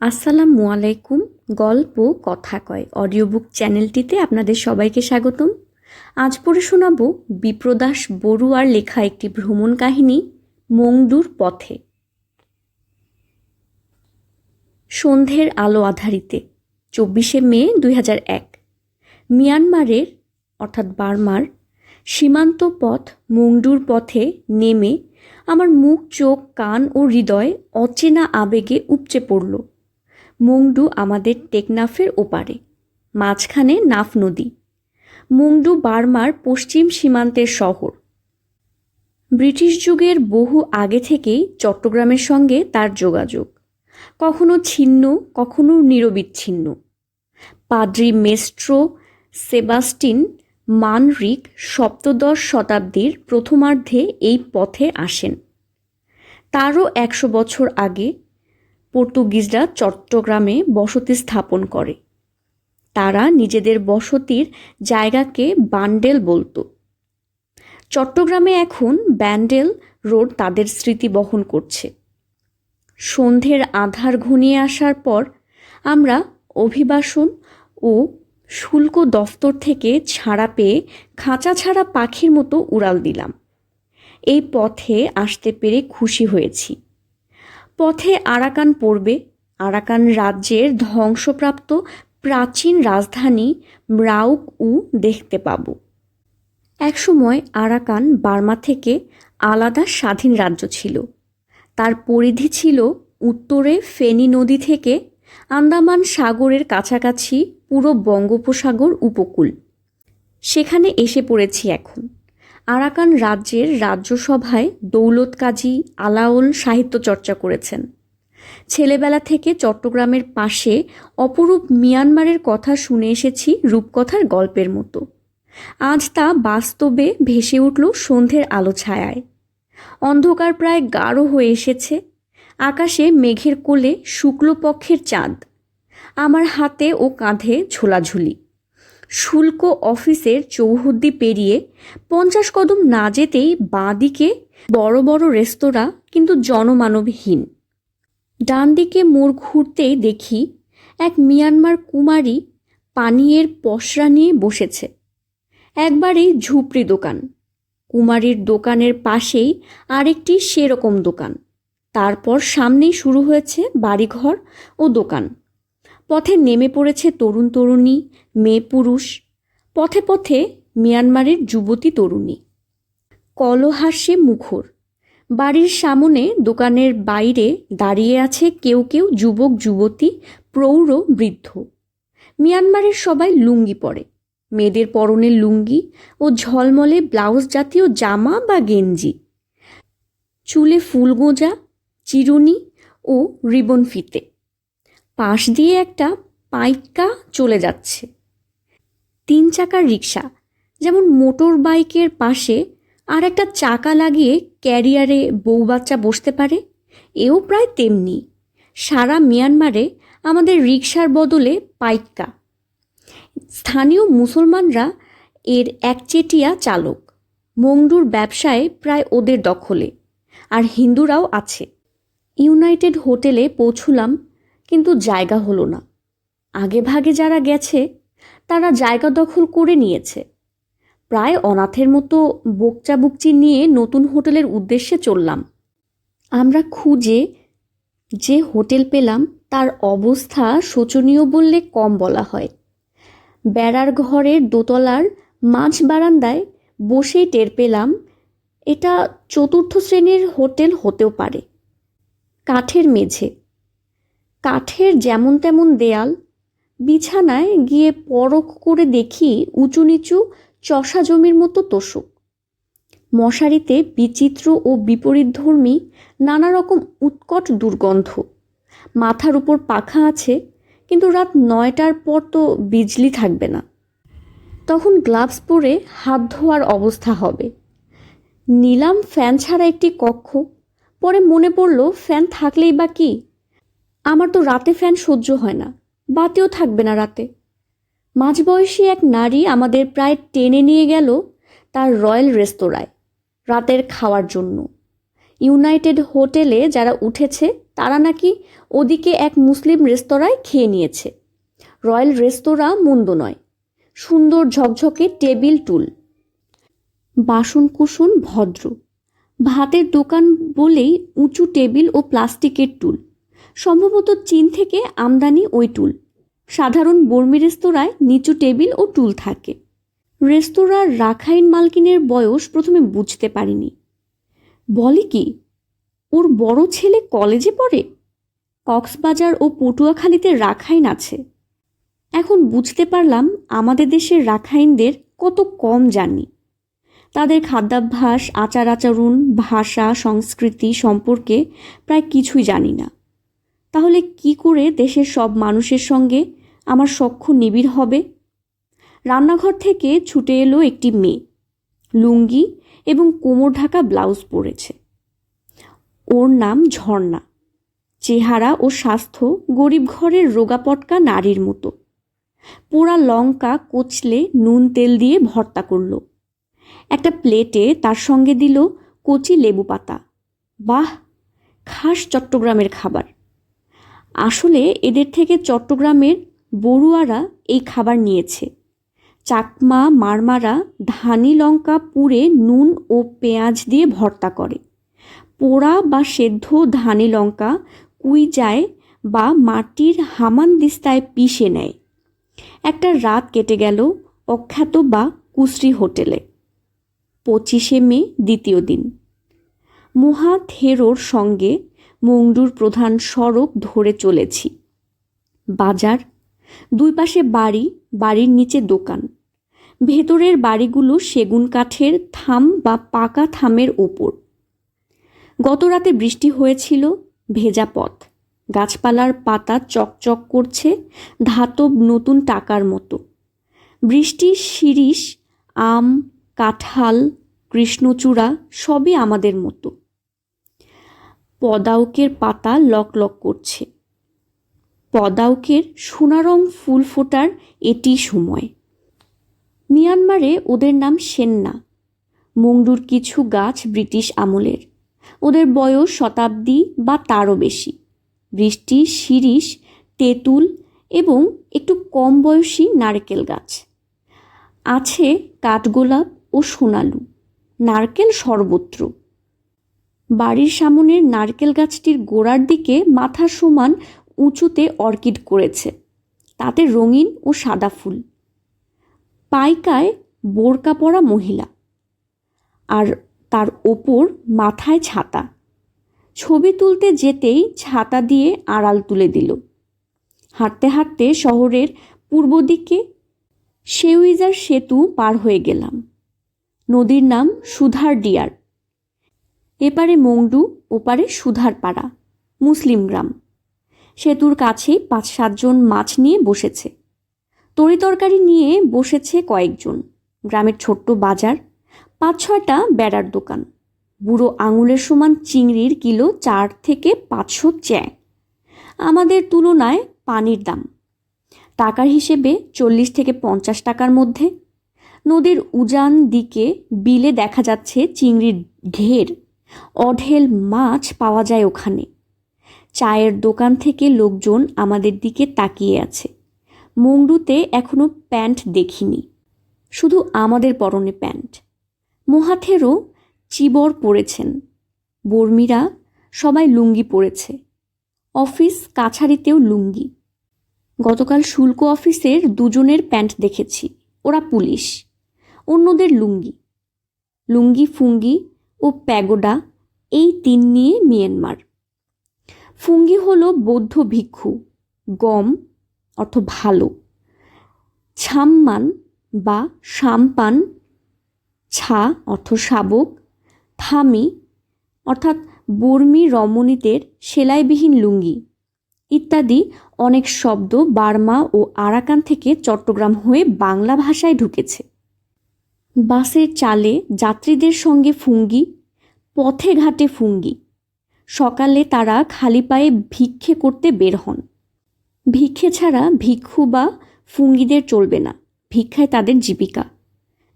আসসালামু আলাইকুম। গল্প কথা কয় অডিও বুক চ্যানেলটিতে আপনাদের সবাইকে স্বাগতম। আজ পড়ে শোনাব বিপ্রদাস বড়ুয়ার লেখা একটি ভ্রমণ কাহিনী মংডুর পথে। সন্ধ্যের আলো আধারিতে, চব্বিশে মে দুই এক। মিয়ানমারের, অর্থাৎ বার্মার, সীমান্ত পথ মংডুর পথে নেমে আমার মুখ, চোখ, কান ও হৃদয় অচেনা আবেগে উপচে পড়ল। মংডু আমাদের টেকনাফের ওপারে, মাঝখানে নাফ নদী। মংডু বার্মার পশ্চিম সীমান্তের শহর। ব্রিটিশ যুগের বহু আগে থেকেই চট্টগ্রামের সঙ্গে তার যোগাযোগ। কখনো ছিন্ন, কখনো নিরবিচ্ছিন্ন। পাদ্রি মেস্ট্রো সেবাস্টিন মানরিক সপ্তদশ শতাব্দীর প্রথমার্ধে এই পথে আসেন। তারও একশো বছর আগে পর্তুগিজরা চট্টগ্রামে বসতি স্থাপন করে। তারা নিজেদের বসতির জায়গাকে বান্ডেল বলতো। চট্টগ্রামে এখন ব্যান্ডেল রোড তাদের স্মৃতি বহন করছে। সন্ধ্যের আধার ঘনিয়ে আসার পর আমরা অভিবাসন ও শুল্ক দফতর থেকে ছাড়া পেয়ে খাঁচা ছাড়া পাখির মতো উড়াল দিলাম। এই পথে আসতে পেরে খুশি হয়েছি। পথে আরাকান পড়বে। আরাকান রাজ্যের ধ্বংসপ্রাপ্ত প্রাচীন রাজধানী ম্রাউক উ দেখতে পাব। একসময় আরাকান বার্মা থেকে আলাদা স্বাধীন রাজ্য ছিল। তার পরিধি ছিল উত্তরে ফেনী নদী থেকে আন্দামান সাগরের কাছাকাছি পুরো বঙ্গোপসাগর উপকূল। সেখানে এসে পড়েছি এখন। আরাকান রাজ্যের রাজ্যসভায় দৌলত কাজী আলাওল সাহিত্য চর্চা করেছেন। ছেলেবেলা থেকে চট্টগ্রামের পাশে অপরূপ মিয়ানমারের কথা শুনে এসেছি রূপকথার গল্পের মতো। আজ তা বাস্তবে ভেসে উঠল সন্ধ্যের আলো ছায়ায়। অন্ধকার প্রায় গাঢ় হয়ে এসেছে। আকাশে মেঘের কোলে শুক্লপক্ষের চাঁদ। আমার হাতে ও কাঁধে ঝোলাঝুলি। শুল্ক অফিসের চৌহদ্দি পেরিয়ে পঞ্চাশ কদম না যেতেই বাঁদিকে বড় বড় রেস্তোরাঁ কিন্তু জনমানবহীন। ডান দিকে মোড় ঘুরতেই দেখি এক মিয়ানমার কুমারী পানীয়ের পসরা নিয়ে বসেছে। একবারেই ঝুপড়ি দোকান। কুমারীর দোকানের পাশেই আরেকটি সেরকম দোকান। তারপর সামনেই শুরু হয়েছে বাড়িঘর ও দোকান। পথে নেমে পড়েছে তরুণ তরুণী, মেয়ে পুরুষ, পথে পথে মিয়ানমারের যুবতী তরুণী। কলহাসে মুখর। বাড়ির সামনে দোকানের বাইরে দাঁড়িয়ে আছে কেউ কেউ যুবক, যুবতী, প্রৌঢ়, বৃদ্ধ। মিয়ানমারের সবাই লুঙ্গি পরে। মেয়েদের পরনে লুঙ্গি ও ঝলমলে ব্লাউজ জাতীয় জামা বা গেঞ্জি। চুলে ফুল গোঁজা, চিরুনি ও রিবন ফিতে। পাশ দিয়ে একটা পাইকা চলে যাচ্ছে। তিন চাকার রিক্সা যেমন মোটর বাইকের পাশে, আর একটা চাকা লাগিয়ে ক্যারিয়ারে বউ বাচ্চা বসতে পারে, এও প্রায় তেমনি। সারা মিয়ানমারে আমাদের রিক্সার বদলে পাইকা স্থানীয় মুসলমানরা এর একচেটিয়া চালক। মংডুর ব্যবসায় প্রায় ওদের দখলে, আর হিন্দুরাও আছে। ইউনাইটেড হোটেলে পৌঁছলাম কিন্তু জায়গা হলো না। আগে ভাগে যারা গেছে, তারা জায়গা দখল করে নিয়েছে। প্রায় অনাথের মতো বকচা বুকচি নিয়ে নতুন হোটেলের উদ্দেশ্যে চললাম। আমরা খুঁজে যে হোটেল পেলাম, তার অবস্থা শোচনীয় বললে কম বলা হয়। বেড়ার ঘরের দোতলার মাঝ বারান্দায় বসেই টের পেলাম, এটা চতুর্থ শ্রেণির হোটেল হতেও পারে। কাঠের মেঝে। কাঠের যেমন তেমন দেয়াল, বিছানায় গিয়ে পরখ করে দেখি উঁচু নিচু চষা জমির মতো তোষক। মশারিতে বিচিত্র ও বিপরীতধর্মী নানা রকম উৎকট দুর্গন্ধ। মাথার উপর পাখা আছে, কিন্তু রাত নয়টার পর তো বিজলি থাকবে না। তখন গ্লাভস পরে হাত ধোয়ার অবস্থা হবে। নিলাম ফ্যান ছাড়া একটি কক্ষ, পরে মনে পড়ল ফ্যান থাকলেই বা কি? আমার তো রাতে ফ্যান সহ্য হয় না, বাতেও থাকবে না রাতে। মাঝবয়সী এক নারী আমাদের প্রায় টেনে নিয়ে গেল তার রয়্যাল রেস্তোরাঁয় রাতের খাওয়ার জন্য। ইউনাইটেড হোটেলে যারা উঠেছে, তারা নাকি ওদিকে এক মুসলিম রেস্তোরাঁয় খেয়ে নিয়েছে। রয়্যাল রেস্তোরাঁ মন্দ নয়, সুন্দর ঝকঝকে টেবিল টুল। বাসনকুসন ভদ্র। ভাতের দোকান বলেই উঁচু টেবিল ও প্লাস্টিকের টুল। সম্ভবত চীন থেকে আমদানি ওই টুল। সাধারণ বর্মি রেস্তোরাঁয় নিচু টেবিল ও টুল থাকে। রেস্তোরাঁর রাখাইন মালকিনের বয়স প্রথমে বুঝতে পারিনি। বলে কি, ওর বড় ছেলে কলেজে পড়ে? কক্সবাজার ও পটুয়াখালীতে রাখাইন আছে। এখন বুঝতে পারলাম আমাদের দেশের রাখাইনদের কত কম জানি। তাদের খাদ্যাভ্যাস আচার আচরণ ভাষা, সংস্কৃতি সম্পর্কে প্রায় কিছুই জানি না। তাহলে কি করে দেশের সব মানুষের সঙ্গে আমার সখ্য নিবিড় হবে? রান্নাঘর থেকে ছুটে এলো একটি মেয়ে। লুঙ্গি এবং কোমর ঢাকা ব্লাউজ পরেছে। ওর নাম ঝর্ণা। চেহারা ও স্বাস্থ্য গরিব ঘরের রোগাপটকা নারীর মতো। পোড়া লঙ্কা কচলে নুন তেল দিয়ে ভর্তা করল। একটা প্লেটে তার সঙ্গে দিল কচি লেবু পাতা বাহ! খাস চট্টগ্রামের খাবার। আসলে এদের থেকে চট্টগ্রামের বড়ুয়ারা এই খাবার নিয়েছে। চাকমা, মারমারা, ধানি লঙ্কা পুড়ে নুন ও পেঁয়াজ দিয়ে ভর্তা করে। পোড়া বা সেদ্ধ ধানি লঙ্কা কুইজায় বা মাটির হামান দিস্তায় পিষে নেয়। একটা রাত কেটে গেল অখ্যাত বা কুশ্রী হোটেলে। পঁচিশে মে দ্বিতীয় দিন। মহা থেরোর সঙ্গে মংডুর প্রধান সড়ক ধরে চলেছি। বাজার, দুই পাশে বাড়ি, বাড়ির নিচে দোকান। ভেতরের বাড়িগুলো সেগুন কাঠের থাম বা পাকা থামের ওপর। গত রাতে বৃষ্টি হয়েছিল, ভেজা পথ। গাছপালার পাতা চকচক করছে, ধাতব নতুন টাকার মতো। বৃষ্টি, শিরিষ, আম, কাঁঠাল, কৃষ্ণচূড়া সবই আমাদের মতো। পদাউকের পাতা লক লক করছে। পদাউকের সোনারং ফুল ফোটার এটি সময়। মিয়ানমারে ওদের নাম সেন্না। মংডুর কিছু গাছ ব্রিটিশ আমলের। ওদের বয়স শতাব্দী বা তারও বেশি। বৃষ্টি, শিরিষ, তেঁতুল এবং একটু কম বয়সী নারকেল গাছ। আছে কাঠগোলাপ ও সোনালু। নারকেল সর্বত্র। বাড়ির সামনের নারকেল গাছটির গোড়ার দিকে মাথা সমান উঁচুতে অর্কিড করেছে। তাতে রঙিন ও সাদা ফুল। পাইকায় বোরকা পরা মহিলা। আর তার ওপর মাথায় ছাতা। ছবি তুলতে যেতেই ছাতা দিয়ে আড়াল তুলে দিল। হাঁটতে হাঁটতে শহরের পূর্ব দিকে শেউইজার সেতু পার হয়ে গেলাম। নদীর নাম সুধার ডিয়ার এপারে মংডু, ওপারে সুধার পাড়া মুসলিম গ্রাম। সেতুর কাছেই পাঁচ সাতজন মাছ নিয়ে বসেছে। তরিতরকারি নিয়ে বসেছে কয়েকজন। গ্রামের ছোট্ট বাজার, পাঁচ, ছয়টা বেড়ার দোকান। বুড়ো আঙুলের সমান চিংড়ির কিলো চার থেকে পাঁচশো চ্যাঁ। আমাদের তুলনায় পানির দাম। টাকার হিসেবে চল্লিশ থেকে পঞ্চাশ টাকার মধ্যে। নদীর উজান দিকে বিলে দেখা যাচ্ছে চিংড়ির ঢের। অঢেল মাছ পাওয়া যায় ওখানে। চায়ের দোকান থেকে লোকজন আমাদের দিকে তাকিয়ে আছে। মংডুতে এখনও প্যান্ট দেখিনি। শুধু আমাদের পরনে প্যান্ট। মহাথেরও চিবর পরেছেন। বর্মীরা সবাই লুঙ্গি পরেছে। অফিস কাছারিতেও লুঙ্গি। গতকাল শুল্ক অফিসের দুজনের প্যান্ট দেখেছি। ওরা পুলিশ। অন্যদের লুঙ্গি। লুঙ্গি, ফুঙ্গি প্যাগোডা এই তিন নিয়ে মিয়ানমার। ফুঙ্গি হল বৌদ্ধ ভিক্ষু, গম অর্থ ভালো। ছাম্মান বা সাম্পান ছা অর্থ শাবক। থামি অর্থাৎ বর্মী রমণীদের সেলাইবিহীন লুঙ্গি ইত্যাদি অনেক শব্দ বার্মা ও আরাকান থেকে চট্টগ্রাম হয়ে বাংলা ভাষায় ঢুকেছে। বাসের চালে যাত্রীদের সঙ্গে ফুঙ্গি, পথে ঘাটে ফুঙ্গি। সকালে তারা খালি পায়ে ভিক্ষে করতে বের হন। ভিক্ষে ছাড়া ভিক্ষু বা ফুঙ্গিদের চলবে না, ভিক্ষায় তাদের জীবিকা।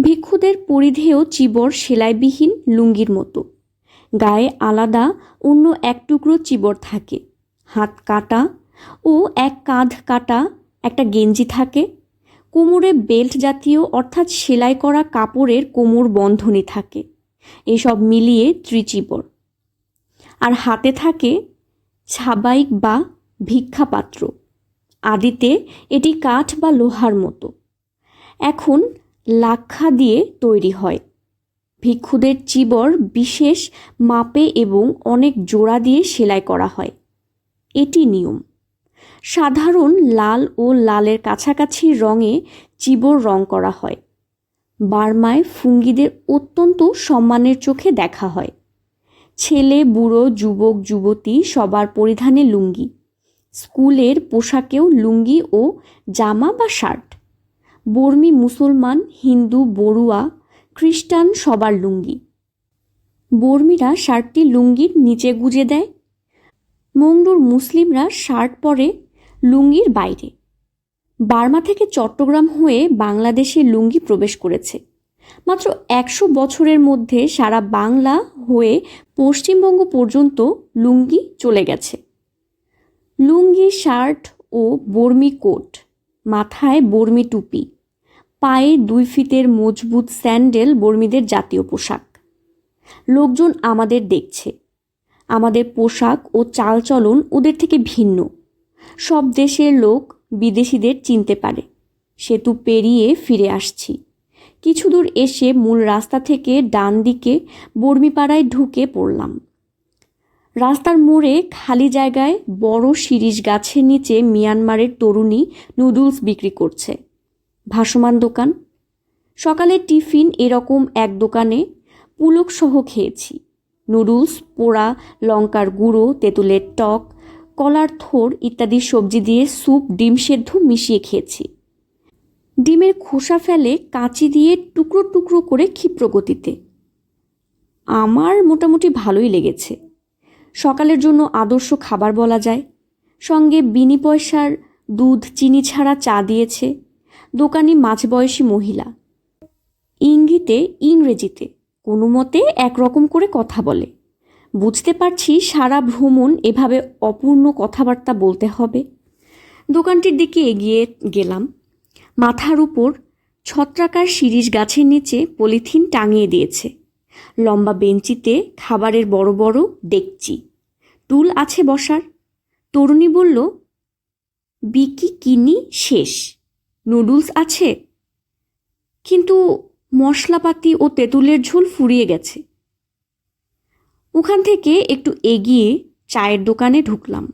ভিক্ষুদের পরিধেয় চিবর সেলাইবিহীন লুঙ্গির মতো। গায়ে আলাদা অন্য এক টুকরো চিবর থাকে। হাত কাটা ও এক কাঁধ কাটা একটা গেঞ্জি থাকে। কোমরে বেল্ট জাতীয় অর্থাৎ সেলাই করা কাপড়ের কোমর বন্ধনী থাকে। এসব মিলিয়ে ত্রিচিবর। আর হাতে থাকে ছাবাইক বা ভিক্ষাপাত্র। আদিতে এটি কাঠ বা লোহার মতো। এখন লাক্ষা দিয়ে তৈরি হয়। ভিক্ষুদের চিবর বিশেষ মাপে এবং অনেক জোড়া দিয়ে সেলাই করা হয়। এটি নিয়ম। সাধারণ লাল ও লালের কাছাকাছি রঙে চিবর রং করা হয়। বার্মায় ফুঙ্গিদের অত্যন্ত সম্মানের চোখে দেখা হয়। ছেলে, বুড়ো, যুবক, যুবতী সবার পরিধানে লুঙ্গি। স্কুলের পোশাকেও লুঙ্গি ও জামা বা শার্ট। বর্মী মুসলমান, হিন্দু, বড়ুয়া, খ্রিস্টান সবার লুঙ্গি। বর্মীরা শার্টটি লুঙ্গির নিচে গুজে দেয় মংডুর মুসলিমরা শার্ট পরে লুঙ্গির বাইরে। বার্মা থেকে চট্টগ্রাম হয়ে বাংলাদেশে লুঙ্গি প্রবেশ করেছে। মাত্র একশো বছরের মধ্যে সারা বাংলা হয়ে পশ্চিমবঙ্গ পর্যন্ত লুঙ্গি চলে গেছে। লুঙ্গি, শার্ট ও বর্মি কোট, মাথায় বর্মি টুপি, পায়ে দুই ফিতের মজবুত স্যান্ডেল বর্মীদের জাতীয় পোশাক। লোকজন আমাদের দেখছে। আমাদের পোশাক ও চালচলন ওদের থেকে ভিন্ন। সব দেশের লোক বিদেশিদের চিনতে পারে। সেতু পেরিয়ে ফিরে আসছি। কিছু দূর এসে মূল রাস্তা থেকে ডান দিকে বর্মিপাড়ায় ঢুকে পড়লাম। রাস্তার মোড়ে খালি জায়গায় বড় শিরিষ গাছের নিচে মিয়ানমারের তরুণী নুডলস বিক্রি করছে। ভাসমান দোকান। সকালে টিফিন এরকম এক দোকানে পুলক সহ খেয়েছি। নুডলস, পোড়া, লঙ্কার গুঁড়ো, তেঁতুলের টক, কলার থোর ইত্যাদি সবজি দিয়ে স্যুপ, ডিম সেদ্ধ মিশিয়ে খেয়েছি। ডিমের খোসা ফেলে কাঁচি দিয়ে টুকরো টুকরো করে ক্ষিপ্র গতিতে। আমার মোটামুটি ভালোই লেগেছে। সকালের জন্য আদর্শ খাবার বলা যায়। সঙ্গে বিনি পয়সার দুধ চিনি ছাড়া চা দিয়েছে। দোকানি মাঝবয়সী মহিলা। ইঙ্গিতে ইংরেজিতে। কোনো মতে একরকম করে কথা বলে। বুঝতে পারছি সারা ভ্রমণ এভাবে অপূর্ণ কথাবার্তা বলতে হবে। দোকানটির দিকে এগিয়ে গেলাম। মাথার উপর ছত্রাকার শিরিষ গাছের নিচে পলিথিন টাঙিয়ে দিয়েছে। লম্বা বেঞ্চিতে খাবারের বড় বড় ডেকচি। টুল আছে বসার। তরুণী বলল, বিকি কিনি শেষ। নুডলস আছে। কিন্তু মশলাপাতি ও তেঁতুলের ঝোল ফুরিয়ে গেছে। ওখান থেকে একটু এগিয়ে চায়ের দোকানে ঢুকলাম।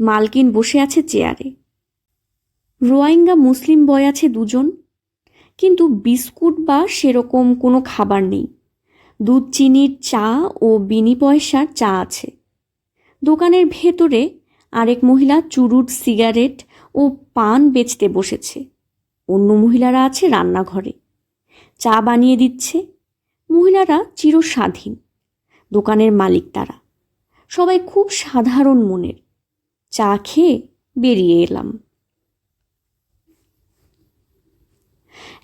মালকিন বসে আছে চেয়ারে। রোয়াইঙ্গা মুসলিম বয় আছে দুজন। কিন্তু বিস্কুট বা সেরকম কোনো খাবার নেই। দুধ চিনির চা ও বিনি পয়সার চা আছে। দোকানের ভেতরে আরেক মহিলা চুরুট, সিগারেট ও পান বেচতে বসেছে। অন্য মহিলারা আছে রান্নাঘরে। চা বানিয়ে দিচ্ছে। মহিলারা চিরস্বাধীন। দোকানের মালিক তারা। সবাই খুব সাধারণ মনের। চা খেয়ে বেরিয়ে এলাম।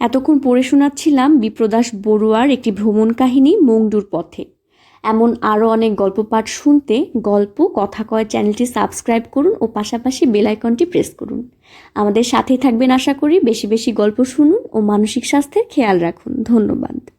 এতক্ষণ পড়ে শোনাচ্ছিলাম বিপ্রদাস বড়ুয়ার একটি ভ্রমণ কাহিনী মংডুর পথে। এমন আরও অনেক গল্প পাঠ শুনতে গল্প, কথা কয় চ্যানেলটি সাবস্ক্রাইব করুন ও পাশাপাশি বেলাইকনটি প্রেস করুন। আমাদের সাথেই থাকবেন আশা করি। বেশি বেশি গল্প শুনুন ও মানসিক স্বাস্থ্যের খেয়াল রাখুন। ধন্যবাদ।